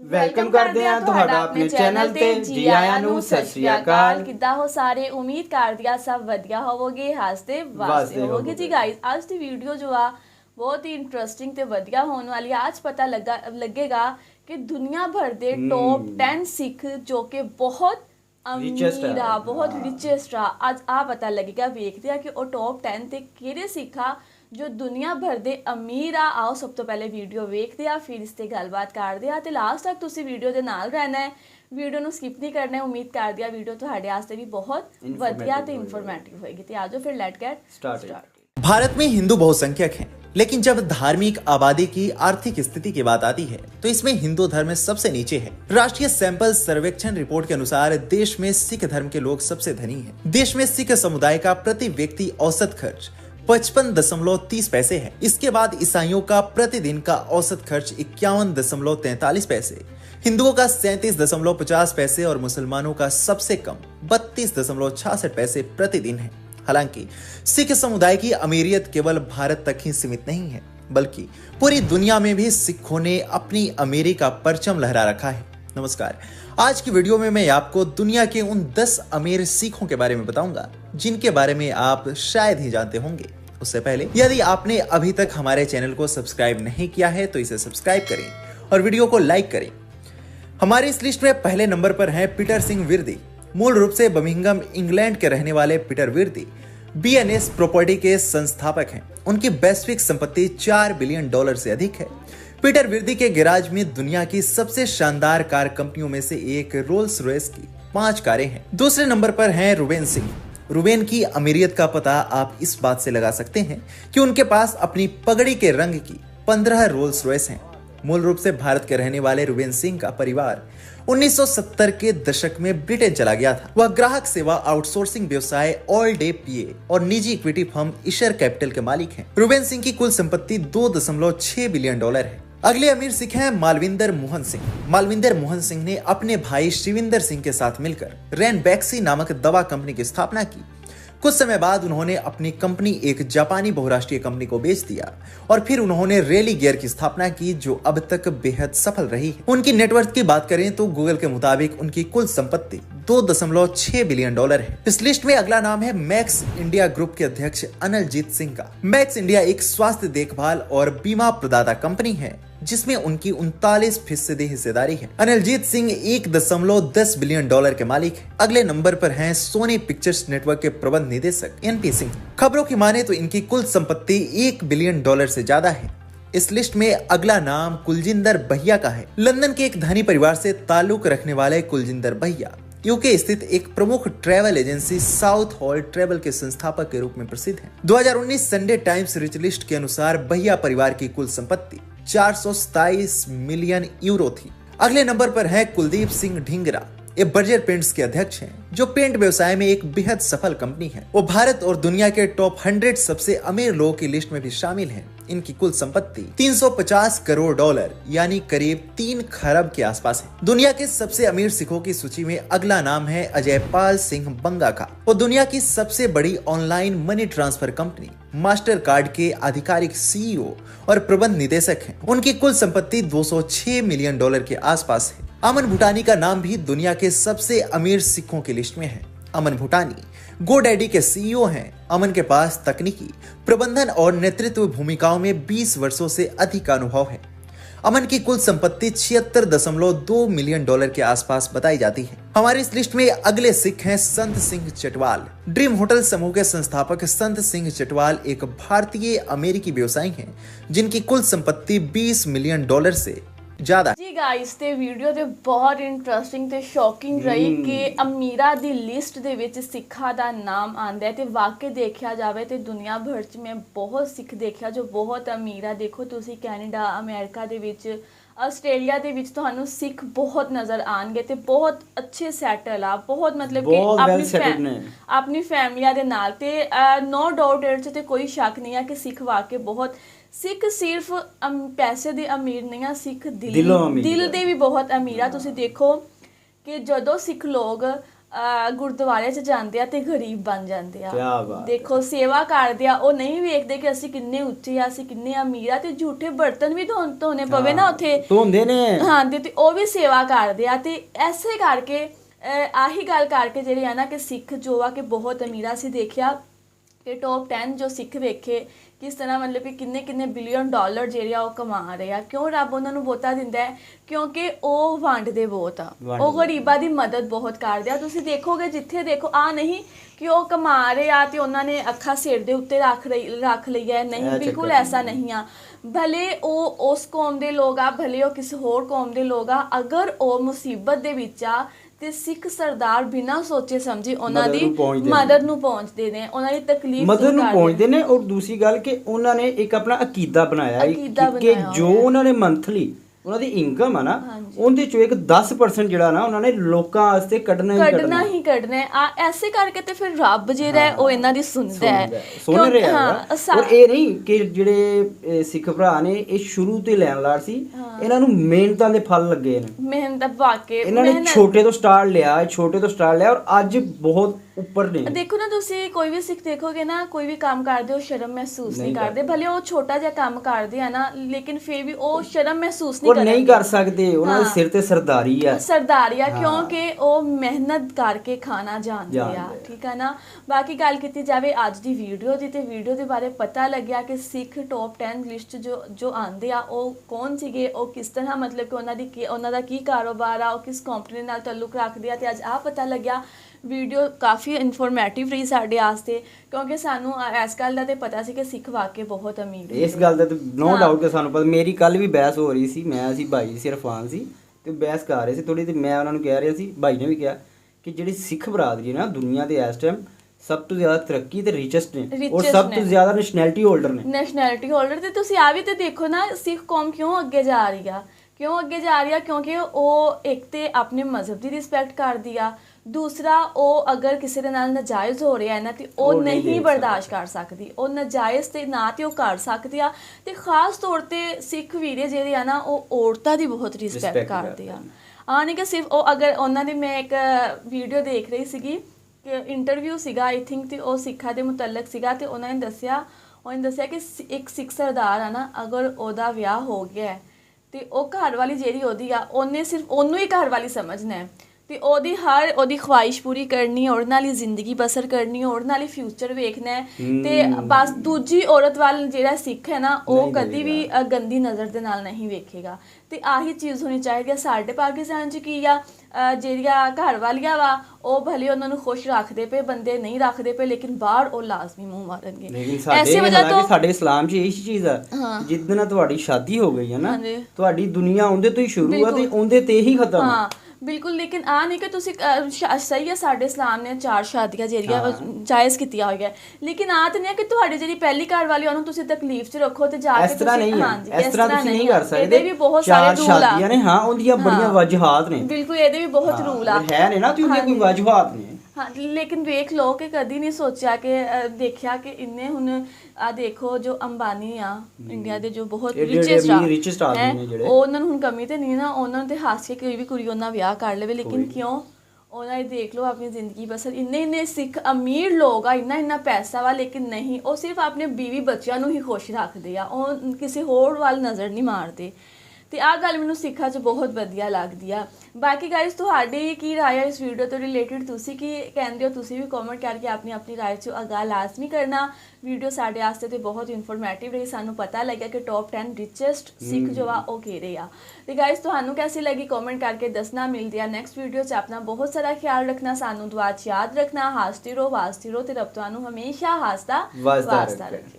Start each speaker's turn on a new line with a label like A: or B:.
A: Welcome ਕਰਦੇ ਹਾਂ ਤੁਹਾਡਾ ਆਪਣੇ ਚੈਨਲ ਤੇ ਜੀ ਆਇਆਂ ਨੂੰ ਸਤਿ ਸ਼੍ਰੀ ਅਕਾਲ।
B: ਕਿੱਦਾਂ ਹੋ ਸਾਰੇ? ਉਮੀਦ ਕਰਦੀ ਆ ਸਭ ਵਧੀਆ ਹੋਵੋਗੇ ਹੱਸਦੇ
A: ਵਾਸਤੇ
B: ਹੋਵੋਗੇ। ਜੀ ਗਾਇਸ ਅੱਜ ਦੀ ਵੀਡੀਓ ਜੋ ਆ ਬਹੁਤ ਹੀ ਇੰਟਰਸਟਿੰਗ ਤੇ ਵਧੀਆ ਹੋਣ ਵਾਲੀ ਆ। ਅੱਜ ਪਤਾ ਲੱਗਾ ਲੱਗੇਗਾ ਕਿ ਦੁਨੀਆ ਭਰ ਦੇ ਟੌਪ 10 ਸਿੱਖ ਜੋ ਕਿ ਬਹੁਤ। ਅਮੀਰ ਆ ਬਹੁਤ ਰਿਚੈਸਟ ਆ। ਅੱਜ ਆ ਪਤਾ ਲੱਗੇਗਾ ਵੇਖਦੇ ਆ ਕਿ ਉਹ ਟੌਪ 10 ਤੇ ਕਿਹੜੇ ਸਿੱਖ ਆ ਜੋ ਦੁਨੀਆ ਭਰ ਦੇ ਅਮੀਰ ਆ ਆਓ ਸਭ ਤੋਂ ਪਹਿਲੇ ਵੀਡੀਓ ਵੇਖਦੇ ਆ ਫਿਰ ਇਸ ਤੇ ਗੱਲਬਾਤ ਕਰਦੇ ਆ ਤੇ ਲਾਸਟ ਤੱਕ ਤੁਸੀਂ ਵੀਡੀਓ ਦੇ ਨਾਲ ਰਹਿਣਾ ਹੈ ਵੀਡੀਓ ਨੂੰ ਸਕਿਪ ਨਹੀਂ ਕਰਨਾ ਹੈ ਉਮੀਦ ਕਰਦੀ ਆ ਵੀਡੀਓ ਤੁਹਾਡੇ ਵਾਸਤੇ ਵੀ ਬਹੁਤ ਵਧੀਆ ਤੇ
A: Informative
B: ਇਨਫੋਰਮੇਟਿਵ ਹੋਏਗੀ ਤੇ ਆਜੋ ਫਿਰ ਲੈਟ ਗੈਟ
A: Started.
C: भारत में हिंदू बहुसंख्यक हैं लेकिन जब धार्मिक आबादी की आर्थिक स्थिति की बात आती है तो इसमें हिंदू धर्म सबसे नीचे है राष्ट्रीय सैंपल सर्वेक्षण रिपोर्ट के अनुसार देश में सिख धर्म के लोग सबसे धनी हैं देश में सिख समुदाय का प्रति व्यक्ति औसत खर्च पचपन दशमलव तीस पैसे है। इसके बाद ईसाइयों का प्रतिदिन का औसत खर्च इक्यावन दशमलव तैतालीस पैसे। हिंदुओं का सैंतीस दशमलव पचास पैसे और मुसलमानों का सबसे कम बत्तीस दशमलव छियासठ पैसे प्रतिदिन है। हालाँकि, सिख समुदाय की अमीरियत केवल भारत तक ही सीमित नहीं है, बल्कि पूरी दुनिया में भी सिखों ने अपनी अमीरी का परचम लहरा रखा है। नमस्कार। आज की वीडियो में मैं आपको दुनिया के उन 10 अमीर सिखों के बारे में बताऊँगा, जिनके बारे में आप शायद ही जानते होंगे। उससे पहले, यदि आपने अभी तक हमारे चैनल को सब्सक्राइब नहीं किया है तो इसे सब्सक्राइब करें और वीडियो को लाइक करें। हमारी इस लिस्ट में पहले नंबर पर हैं पीटर सिंह विर्दी। मूल रूप से बर्मिंघम इंग्लैंड के रहने वाले पीटर विर्दी बीएनएस प्रॉपर्टी के संस्थापक हैं। उनकी वैश्विक संपत्ति चार बिलियन डॉलर से अधिक है। पीटर विरदी के गैराज में दुनिया की सबसे शानदार कार कंपनियों में से एक रोल्स रॉयस की पाँच कारें हैं। दूसरे नंबर पर हैं रुबेन सिंह। रुबेन की अमीरियत का पता आप इस बात से लगा सकते हैं कि उनके पास अपनी पगड़ी के रंग की पंद्रह रोल्स रॉयस हैं। मूल रूप से भारत के रहने वाले रुबेन सिंह का परिवार 1970 के दशक में ब्रिटेन चला गया था। वह ग्राहक सेवा आउटसोर्सिंग व्यवसाय ऑल डे पीए और निजी इक्विटी फर्म ईशर कैपिटल के मालिक हैं। रुबेन सिंह की कुल संपत्ति 2.6 बिलियन डॉलर है। अगले अमीर सिख हैं मालविंदर मोहन सिंह मालविंदर मोहन सिंह ने अपने भाई शिविंदर सिंह के साथ मिलकर रैन बैक्सी नामक दवा कंपनी की स्थापना की कुछ समय बाद उन्होंने अपनी कंपनी एक जापानी बहुराष्ट्रीय कंपनी को बेच दिया और फिर उन्होंने रेली गियर की स्थापना की, जो अब तक बेहद सफल रही है। उनकी नेटवर्थ की बात करें तो गूगल के मुताबिक उनकी कुल संपत्ति 2.6 बिलियन डॉलर है। इस लिस्ट में अगला नाम है मैक्स इंडिया ग्रुप के अध्यक्ष अनलजीत सिंह का। मैक्स इंडिया एक स्वास्थ्य देखभाल और बीमा प्रदाता कंपनी है। जिसमें उनकी उनतालीस फ़ीसदी हिस्सेदारी है अनिलजीत सिंह एक दशमलव दस बिलियन डॉलर के मालिक हैं। अगले नंबर पर हैं सोनी पिक्चर्स नेटवर्क के प्रबंध निदेशक एनपी सिंह खबरों की माने तो इनकी कुल संपत्ति एक बिलियन डॉलर से ज़्यादा है इस लिस्ट में अगला नाम कुलजिंदर बहिया का है लंदन के एक धनी परिवार से ताल्लुक रखने वाले कुलजिंदर भैया यूके स्थित एक प्रमुख travel agency South Hall Travel के संस्थापक के रूप में प्रसिद्ध हैं। 2019 संडे टाइम्स रिच लिस्ट के अनुसार बहिया परिवार की कुल संपत्ति 427 मिलियन यूरो थी अगले नंबर पर है कुलदीप सिंह ढींगरा ये बर्जर पेंट्स के अध्यक्ष हैं, जो पेंट व्यवसाय में एक बेहद सफल कंपनी है। वो भारत और दुनिया के टॉप 100 सबसे अमीर लोगों की लिस्ट में भी शामिल हैं। इनकी कुल संपत्ति 350 करोड़ डॉलर यानी करीब तीन खरब के आसपास है। दुनिया के सबसे अमीर सिखों की सूची में अगला नाम है अजय पाल सिंह बंगा का वो दुनिया की सबसे बड़ी online money transfer company Master Card के आधिकारिक सीईओ और प्रबंध निदेशक हैं। उनकी कुल संपत्ति 206 मिलियन डॉलर के आसपास है। अमन भूटानी का नाम भी दुनिया के सबसे अमीर सिखों की लिस्ट में है। अमन भूटानी गो डैडी के सीईओ हैं। अमन के पास तकनीकी, प्रबंधन और नेतृत्व भूमिकाओं में 20 वर्षों से अधिक अनुभव है। अमन की कुल संपत्ति छिहत्तर दशमलव दो मिलियन डॉलर के आसपास बताई जाती है। हमारी इस लिस्ट में अगले सिख हैं संत सिंह चटवाल। ड्रीम होटल समूह के संस्थापक संत सिंह चटवाल एक भारतीय अमेरिकी व्यवसायी हैं, जिनकी कुल संपत्ति 20 मिलियन डॉलर से ਜ਼ਿਆਦਾ।
B: ਜੀ ਗਾਇਸ ਤੇ ਵੀਡੀਓ ਤੇ ਬਹੁਤ ਇੰਟਰਸਟਿੰਗ ਤੇ ਸ਼ੌਕਿੰਗ ਰਹੀ ਕਿ ਅਮੀਰਾ ਦੀ ਲਿਸਟ ਦੇ ਵਿੱਚ ਸਿੱਖਾਂ ਦਾ ਨਾਮ ਆਂਦਾ ਤੇ ਵਾਕਈ ਦੇਖਿਆ ਜਾਵੇ ਤੇ ਦੁਨੀਆ ਭਰ 'ਚ ਮੈਂ ਬਹੁਤ ਸਿੱਖ ਦੇਖਿਆ ਜੋ ਬਹੁਤ ਅਮੀਰ ਦੇਖੋ ਤੁਸੀਂ ਕੈਨੇਡਾ ਅਮਰੀਕਾ ਦੇ ਵਿੱਚ ਆਸਟ੍ਰੇਲੀਆ ਦੇ ਵਿੱਚ ਤੁਹਾਨੂੰ ਸਿੱਖ ਬਹੁਤ ਨਜ਼ਰ ਆਣਗੇ ਤੇ ਬਹੁਤ ਅੱਛੇ ਸੈਟਲ ਆ ਬਹੁਤ ਮਤਲਬ ਕਿ ਆਪਣੀ ਆਪਣੀ ਫੈਮਲੀਆਂ ਦੇ ਨਾਲ ਤੇ ਨੋ ਡਾਊਟ ਇਹਦੇ ਤੇ ਕੋਈ ਸ਼ੱਕ ਨਹੀਂ ਆ ਕਿ ਸਿੱਖ ਵਾਕੇ ਬਹੁਤ ਸਿੱਖ ਸਿਰਫ ਅਮ, ਪੈਸੇ ਦੇ ਅਮੀਰ ਨਹੀਂ ਆ ਸਿੱਖ ਦਿਲ
A: ਦਿਲੋਂ ਅਮੀਰ
B: ਦਿਲ
A: ਆ।
B: ਦੇ ਵੀ ਬਹੁਤ ਅਮੀਰ ਆ। ਤੁਸੀਂ ਦੇਖੋ ਕਿ ਜਦੋਂ ਸਿੱਖ ਲੋਕ ਅਹ, ਗੁਰਦੁਆਰੇ 'ਚ ਜਾਂਦੇ ਆ ਤੇ ਗਰੀਬ ਬਣ ਜਾਂਦੇ ਆ।
A: ਕਿਆ ਬਾਤ ਹੈ।
B: ਦੇਖੋ ਸੇਵਾ ਕਰਦੇ ਆ ਉਹ ਨਹੀਂ ਵੇਖਦੇ ਕਿ ਅਸੀਂ ਕਿੰਨੇ ਉੱਚੇ ਆ ਅਸੀਂ ਕਿੰਨੇ ਅਮੀਰ ਆ ਤੇ ਝੂਠੇ ਬਰਤਨ ਵੀ ਧੋਣ ਧੋਣੇ ਪਵੇ ਨਾ ਉੱਥੇ।
A: ਧੋਂਦੇ ਨੇ।
B: ਹਾਂ ਤੇ ਤੇ ਉਹ ਵੀ ਸੇਵਾ ਕਰਦੇ ਆ। ਤੇ ਐਸੇ ਕਰਕੇ ਅਹ, ਆਹੀ ਗੱਲ ਕਰਕੇ ਜਿਹੜੇ ਆ ਨਾ ਕਿ ਸਿੱਖ ਜੋ ਆ ਕਿ ਬਹੁਤ ਅਮੀਰਾ ਸੀ ਦੇਖਿਆ ਕਿ ਟੌਪ 10 ਜੋ ਸਿੱਖ ਵੇਖੇ ਕਿਸ ਤਰ੍ਹਾਂ ਮਤਲਬ ਕਿ ਕਿੰਨੇ ਕਿੰਨੇ ਬਿਲੀਅਨ ਡਾਲਰ ਜਿਹੜੇ ਆ ਉਹ ਕਮਾ ਰਹੇ ਆ ਕਿਉਂ ਰੱਬ ਉਹਨਾਂ ਨੂੰ ਬਹੁਤਾ ਦਿੰਦਾ ਹੈ? ਕਿਉਂਕਿ ਉਹ ਵੰਡਦੇ ਬਹੁਤ ਆ। ਉਹ ਗਰੀਬਾਂ ਦੀ ਮਦਦ ਬਹੁਤ ਕਰਦੇ ਆ। ਤੁਸੀਂ ਦੇਖੋਗੇ ਜਿੱਥੇ ਦੇਖੋ ਆ ਨਹੀਂ ਕਿ ਉਹ ਕਮਾ ਰਹੇ ਆ ਤੇ ਉਹਨਾਂ ਨੇ ਅੱਖਾਂ ਸਿਰ ਦੇ ਉੱਤੇ ਰੱਖ ਰਹੀ ਰੱਖ ਲਈ ਹੈ। ਨਹੀਂ ਬਿਲਕੁਲ। ਐਸਾ ਨਹੀਂ ਆ। ਭਲੇ ਉਹ ਉਸ ਕੌਮ ਦੇ ਲੋਕ ਆ ਭਲੇ ਉਹ ਕਿਸੇ ਹੋਰ ਕੌਮ ਦੇ ਲੋਕ ਆ ਅਗਰ ਉਹ ਮੁਸੀਬਤ ਦੇ ਵਿੱਚ ਆ ਤੇ ਸਿੱਖ ਸਰਦਾਰ ਬਿਨਾਂ ਸੋਚੇ ਸਮਝੇ ਉਹਨਾਂ ਦੀ। ਮਦਦ ਨੂੰ ਪਹੁੰਚਦੇ ਨੇ ਉਹਨਾਂ ਦੀ ਤਕਲੀਫ
A: ਮਦਦ ਨੂੰ ਪਹੁੰਚਦੇ ਨੇ ਔਰ ਦੂਸਰੀ ਗੱਲ ਕਿ ਉਹਨਾਂ ਨੇ ਇੱਕ ਆਪਣਾ ਅਕੀਦਾ ਬਣਾਇਆ ਕਿ- ਜੋ। ਉਹਨਾਂ ਨੇ ਮੰਥਲੀ ਉਹਨਾਂ ਦੀ ਇਨਕਮ ਆ ਨਾ
B: ਹਾਂਜੀ।
A: ਉਹਦੇ ਚੋਂ ਇੱਕ 10% ਜਿਹੜਾ ਨਾ ਉਹਨਾਂ ਨੇ ਲੋਕਾਂ ਵਾਸਤੇ ਕੱਢਣਾ ਹੀ
B: ਕੱਢਣਾ
A: ਕੱਢਣਾ।
B: ਹੀ ਕੱਢਣਾ ਹੈ। ਆ ਐਸੇ ਕਰਕੇ ਤੇ ਫਿਰ ਰੱਬ ਜਿਹੜਾ ਹੈ ਉਹ ਇਹਨਾਂ ਦੀ ਸੁਣਦਾ ਹੈ।
A: ਸੁਣ
B: ਕਿਉਂ-
A: ਰਿਹਾ
B: ਹਾਂ,
A: ਔਰ ਇਹ ਨਹੀਂ ਕਿ ਜਿਹੜੇ ਸਿੱਖ ਭਰਾ ਨੇ ਇਹ ਸ਼ੁਰੂ ਤੋਂ ਹੀ ਲੈਣ ਲਾੜ ਸੀ। ਇਹਨਾਂ ਨੂੰ ਮਿਹਨਤਾਂ ਦੇ ਫਲ ਲੱਗੇ ਨੇ।
B: ਮਿਹਨਤ ਵਾਕੇ
A: ਇਹਨਾਂ ਨੇ ਛੋਟੇ ਤੋਂ ਸਟਾਰਟ ਲਿਆ ਛੋਟੇ ਤੋਂ ਸਟਾਰਟ ਲਿਆ ਔਰ ਅੱਜ ਬਹੁਤ ਉੱਪਰ ਨੇ
B: ਦੇਖੋ ਨਾ ਤੁਸੀਂ ਕੋਈ ਵੀ ਸਿੱਖ ਦੇਖੋਗੇ ਨਾ ਕੋਈ ਵੀ ਕੰਮ ਕਰਦੇ ਹੋ ਸ਼ਰਮ ਮਹਿਸੂਸ ਨਹੀਂ
A: ਨਹੀਂ
B: ਕਰਦੇ ਭਲੇ ਉਹ ਛੋਟਾ ਜਿਹਾ ਕੰਮ ਕਰਦੇ ਆ ਨਾ ਲੇਕਿਨ ਫਿਰ ਵੀ ਉਹ ਸ਼ਰਮ ਮਹਿਸੂਸ ਨਹੀਂ
A: ਔਰ ਨਹੀਂ। ਕਰ ਸਕਦੇ ਉਹਨਾਂ ਦੇ
B: ਹਾਂ।
A: ਸਿਰ ਤੇ ਸਰਦਾਰੀ ਆ
B: ਸਰਦਾਰੀਆ
A: ਹਾਂ।
B: ਕਿਉਂਕਿ ਉਹ ਮਿਹਨਤ ਕਰਕੇ ਖਾਣਾ ਜਾਣਦੇ ਆ
A: ਜਾਣਦੇ ਆ।
B: ਠੀਕ ਆ ਨਾ ਬਾਕੀ ਗੱਲ ਕੀਤੀ ਜਾਵੇ ਅੱਜ ਦੀ ਵੀਡੀਓ ਦੀ ਤੇ ਵੀਡੀਓ ਦੇ ਬਾਰੇ ਪਤਾ ਲੱਗਿਆ ਕਿ ਸਿੱਖ ਟੌਪ 10 ਲਿਸਟ ਜੋ ਜੋ ਆਂਦੇ ਆ ਉਹ ਕੌਣ ਸੀਗੇ ਉਹ ਕਿਸ ਤਰ੍ਹਾਂ ਮਤਲਬ ਕਿ ਉਹਨਾਂ ਦੀ ਕੀ ਉਹਨਾਂ ਦਾ ਕੀ ਕਾਰੋਬਾਰ ਆ ਉਹ ਕਿਸ ਕੰਪਨੀ ਨਾਲ ਤਾਲੁਕ ਰੱਖਦੇ ਆ ਤੇ ਅੱਜ ਆ ਪਤਾ ਲੱਗਿਆ ਵੀਡੀਓ ਕਾਫੀ ਇਨਫੋਰਮੇਟਿਵ ਰਹੀ ਸਾਡੇ ਵਾਸਤੇ ਕਿਉਂਕਿ ਸਾਨੂੰ ਇਸ ਗੱਲ ਦਾ ਤੇ ਪਤਾ ਸੀ ਕਿ ਸਿੱਖ ਵਾਕਈ ਬਹੁਤ ਅਮੀਰ।
A: ਇਸ ਗੱਲ ਦਾ ਨੋ। ਡਾਊਟ ਕਿ ਸਾਨੂੰ ਪਤਾ ਮੇਰੀ ਕੱਲ ਵੀ ਬਹਿਸ ਹੋ ਰਹੀ ਸੀ ਮੈਂ ਸੀ ਭਾਈ ਸੀ ਇਰਫਾਨ ਸੀ ਤੇ ਬਹਿਸ ਕਰ ਰਹੇ ਸੀ ਥੋੜੀ ਤੇ ਮੈਂ ਉਹਨਾਂ ਨੂੰ ਕਹਿ ਰਿਹਾ ਸੀ ਭਾਈ ਨੇ ਵੀ ਕਿਹਾ ਕਿ ਜਿਹੜੀ ਸਿੱਖ ਬਰਾਦਰੀ ਨਾ ਦੁਨੀਆ ਦੇ ਇਸ ਟਾਈਮ ਸਭ ਤੋਂ ਜ਼ਿਆਦਾ ਤਰੱਕੀ ਤੇ ਰਿਚੈਸਟ ਨੇ ਔਰ ਸਭ ਤੋਂ। ਜ਼ਿਆਦਾ ਨੈਸ਼ਨੈਲਿਟੀ ਹੋਲਡਰ ਨੇ
B: ਨੈਸ਼ਨੈਲਿਟੀ ਹੋਲਡਰ ਤੇ ਤੁਸੀਂ ਆ ਵੀ ਤੇ ਦੇਖੋ ਨਾ ਸਿੱਖ ਕੌਮ ਕਿਉਂ ਅੱਗੇ ਜਾ ਰਹੀ ਆ ਕਿਉਂ ਅੱਗੇ ਜਾ ਰਹੀ ਆ ਕਿਉਂਕਿ ਉਹ ਇੱਕ ਤੇ ਆਪਣੇ ਮਜ਼ਹਬ ਦੀ ਰਿਸਪੈਕਟ ਕਰਦੀ ਆ ਦੂਸਰਾ ਉਹ ਅਗਰ ਕਿਸੇ ਦੇ ਨਾਲ ਨਜਾਇਜ਼ ਹੋ ਰਿਹਾ ਹੈ ਨਾ ਤੇ ਉਹ
A: ਨਹੀਂ
B: ਬਰਦਾਸ਼ਤ ਕਰ ਸਕਦੀ। ਉਹ ਨਜਾਇਜ਼ ਤੇ ਨਾ ਤੇ ਉਹ ਕਰ ਸਕਦੀ ਆ। ਤੇ ਖਾਸ ਤੌਰ ਤੇ ਸਿੱਖ ਵੀਰੇ ਜਿਹੜੇ ਆ ਨਾ ਉਹ ਔਰਤਾਂ ਦੀ ਬਹੁਤ ਰਿਸਪੈਕਟ ਕਰਦੇ ਆ। ਆ। ਨਹੀਂ ਕਿ ਸਿਰਫ ਉਹ ਅਗਰ ਉਹਨਾਂ ਦੀ ਮੈਂ ਇੱਕ ਵੀਡੀਓ ਦੇਖ ਰਹੀ ਸੀਗੀ ਕਿ ਇੰਟਰਵਿਊ ਸੀਗਾ ਆਈ ਥਿੰਕ ਤੇ ਉਹ ਸਿੱਖਾਂ ਦੇ ਮੁਤਲਕ ਸੀਗਾ ਤੇ ਉਹਨਾਂ ਨੇ ਦੱਸਿਆ ਉਹਨੇ ਦੱਸਿਆ ਕਿ ਇੱਕ ਸਿੱਖ ਸਰਦਾਰ ਆ ਨਾ ਅਗਰ ਉਹਦਾ ਵਿਆਹ ਹੋ ਗਿਆ ਤੇ ਉਹ ਘਰ ਵਾਲੀ ਜਿਹੜੀ ਉਹਦੀ ਆ ਉਹਨੇ ਸਿਰਫ ਉਹਨੂੰ ਹੀ ਘਰ ਵਾਲੀ ਸਮਝਣਾ ਹੈ। ਤੇ ਉਹਦੀ ਹਰ ਉਹਦੀ ਖੁਆਇਸ਼ ਪੂਰੀ ਕਰਨੀ ਉਹਦੇ ਨਾਲ ਹੀ ਜ਼ਿੰਦਗੀ ਬਸਰ ਕਰਨੀ ਉਹਦੇ ਨਾਲ ਹੀ ਫਿਊਚਰ ਵੇਖਣਾ ਹੈ ਤੇ। ਬਸ ਦੂਜੀ ਔਰਤ ਵੱਲ ਜਿਹੜਾ ਸਿੱਖ ਹੈ ਨਾ ਉਹ ਕਦੀ ਵੀ। ਅ, ਗੰਦੀ ਨਜ਼ਰ ਦੇ ਨਾਲ ਨਹੀਂ ਵੇਖੇਗਾ ਤੇ ਆਹੀ ਚੀਜ਼ ਹੋਣੀ ਚਾਹੀਦੀ ਹੈ ਸਾਡੇ ਪਾਕਿਸਤਾਨ 'ਚ ਕੀ ਆ ਅ, ਜਿਹੜੀਆਂ ਘਰ ਵਾਲੀਆਂ ਵਾ ਉਹ ਭਲੇ ਉਹਨਾਂ ਨੂੰ ਖੁਸ਼ ਰੱਖਦੇ ਪਏ ਬੰਦੇ ਨਹੀਂ ਰੱਖਦੇ ਪਏ ਲੇਕਿਨ ਬਾਹਰ ਉਹ ਲਾਜ਼ਮੀ ਮੂੰਹ ਮਾਰਨਗੇ
A: ਲੇਕਿਨ ਸਾਡੇ
B: ਐਸੀ ਵਜ੍ਹਾ
A: ਹਾਲਾਂਕਿ
B: ਤੋਂ
A: ਸਾਡੇ ਇਸਲਾਮ 'ਚ ਇਹ ਚੀਜ਼ ਆ
B: ਹਾਂ।
A: ਜਿੱਦਣ ਤੁਹਾਡੀ ਸ਼ਾਦੀ ਹੋ ਗਈ ਹੈ ਨਾ
B: ਹਾਂਜੀ।
A: ਤੁਹਾਡੀ ਦੁਨੀਆ ਉਹਦੇ ਤੋਂ ਹੀ ਸ਼ੁਰੂ ਆ ਤੇ
B: ਬਿਲਕੁਲ।
A: ਉਹਦੇ ਤੇ ਹੀ ਖਤਮ ਆ।
B: ਹਾਂ ਬਿਲਕੁਲ ਲੇਕਿਨ ਆ ਨਹੀਂ ਕਿ ਤੁਸੀਂ ਸ਼ਾ- ਸਹੀ ਹੈ ਸਾਡੇ ਇਸਲਾਮ ਨੇ ਚਾਰ ਸ਼ਾਦੀਆਂ ਜਿਹੜੀਆਂ ਉਹ
A: ਹਾਂ।
B: ਜਾਇਜ਼ ਕੀਤੀਆਂ ਹੋਈਆਂ। ਲੇਕਿਨ ਆ ਤੇ ਨਹੀਂ ਹੈ ਕਿ ਤੁਹਾਡੀ ਜਿਹੜੀ ਪਹਿਲੀ ਘਰ ਵਾਲੀ ਉਹਨੂੰ ਤੁਸੀਂ ਤਕਲੀਫ 'ਚ ਰੱਖੋ ਤੇ ਜਾ ਕੇ
A: ਇਸ ਤਰ੍ਹਾਂ
B: ਤੁਸੀਂ-
A: ਨਹੀਂ
B: ਹਾਂਜੀ,
A: ਹੈ ਇਸ ਤਰ੍ਹਾਂ ਤੁਸੀਂ ਨਹੀਂ ਕਰ ਸਕਦੇ।
B: ਇਹਦੇ ਵੀ ਬਹੁਤ
A: ਚਾਰ
B: ਸਾਰੇ ਰੂਲ ਆ।
A: ਸ਼ਾਦੀਆਂ ਨੇ ਹਾਂ ਉਹਦੀਆਂ ਬੜੀਆਂ
B: ਹਾਂ।
A: ਵਜੂਹਾਤ ਨੇ।
B: ਬਿਲਕੁਲ ਇਹਦੇ ਵੀ ਬਹੁਤ
A: ਹਾਂ,
B: ਰੂਲ ਆ।
A: ਹੈ ਨੇ ਨਾ ਤੇ ਉਹਦੀਆਂ ਕੋਈ। ਵਜੂਹਾਤ ਨੇ
B: ਹਾਂ ਲੇਕਿਨ ਵੇਖ ਲੋ ਕਿ ਕਦੀ ਨਹੀਂ ਸੋਚਿਆ ਕਿ ਅ, ਦੇਖਿਆ ਕਿ ਇੰਨੇ ਹੁਣ ਆ ਦੇਖੋ ਜੋ ਅੰਬਾਨੀ ਆ ਇੰਡੀਆ ਦੇ ਜੋ ਬਹੁਤ
A: ਇਹ ਜਿਹੜੇ
B: ਰਿਚੈਸਟ ਆ
A: ਅਮੀਰ richest ਆਦਮੀ
B: ਹੈਂ,
A: ਨੇ ਜਿਹੜੇ।
B: ਉਹ ਉਹਨਾਂ ਨੂੰ ਹੁਣ ਕਮੀ ਤੇ ਨਹੀਂ ਨਾ ਉਹਨਾਂ ਨੂੰ ਤੇ ਹਾਸੇ ਕੋਈ ਵੀ ਕੁੜੀ ਉਹਨਾਂ ਵਿਆਹ ਕਰ ਲਵੇ ਲੇਕਿਨ
A: ਕੋਈ।
B: ਕਿਉਂ ਉਹਨਾਂ ਇਹ ਦੇਖ ਲਓ ਆਪਣੀ ਜ਼ਿੰਦਗੀ ਬਸਰ ਇੰਨੇ ਇੰਨੇ ਸਿੱਖ ਅਮੀਰ ਲੋਕ ਆ ਇੰਨਾ ਇੰਨਾ ਪੈਸਾ ਵਾ ਲੇਕਿਨ ਨਹੀਂ ਉਹ ਸਿਰਫ ਆਪਣੇ ਬੀਵੀ ਬੱਚਿਆਂ ਨੂੰ ਹੀ ਖੁਸ਼ ਰੱਖਦੇ ਆ ਉਹ ਕਿਸੇ ਹੋਰ ਵੱਲ ਨਜ਼ਰ ਨਹੀਂ ਮਾਰਦੇ ਤੇ ਆਹ ਗੱਲ ਮੈਨੂੰ ਸਿੱਖਾਂ 'ਚ ਬਹੁਤ ਵਧੀਆ ਲੱਗਦੀ ਆ। ਬਾਕੀ ਗਾਇਸ ਤੁਹਾਡੀ ਕੀ ਰਾਏ ਹੈ ਇਸ ਵੀਡੀਓ ਤੋਂ ਰਿਲੇਟਡ ਤੁਸੀਂ ਕੀ ਕਹਿੰਦੇ ਹੋ? ਤੁਸੀਂ ਵੀ ਕਮੈਂਟ ਕਰਕੇ ਆਪਣੀ ਆਪਣੀ ਰਾਏ 'ਚ ਅਗਾ ਲਾਜ਼ਮੀ ਕਰਨਾ। ਵੀਡੀਓ ਸਾਡੇ ਵਾਸਤੇ ਤੇ ਬਹੁਤ ਇਨਫੋਰਮੇਟਿਵ ਰਹੀ। ਸਾਨੂੰ ਪਤਾ ਲੱਗਿਆ ਕਿ ਟੌਪ 10 ਰਿਚੈਸਟ ਸਿੱਖ ਜੋ ਆ ਉਹ ਕਿਹੜੇ ਆ। ਤੇ ਗਾਇਸ ਤੁਹਾਨੂੰ ਕੈਸੀ ਲੱਗੀ? ਕਮੈਂਟ ਕਰਕੇ ਦੱਸਣਾ। ਮਿਲਦੀ ਆ ਨੈਕਸਟ ਵੀਡੀਓ 'ਚ। ਆਪਣਾ ਬਹੁਤ ਸਾਰਾ ਖਿਆਲ ਰੱਖਣਾ। ਸਾਨੂੰ ਦੁਆ 'ਚ ਯਾਦ ਰੱਖਣਾ। ਹਾਸਤੀ ਰਹੋ ਵਾਸਤੀ ਰਹੋ ਤੇ ਰੱਬ ਤੁਹਾਨੂੰ ਹਮੇਸ਼ਾ ਹਾਸਦਾ
A: ਵਾਸਤਾ।
B: ਰੱਖੇ।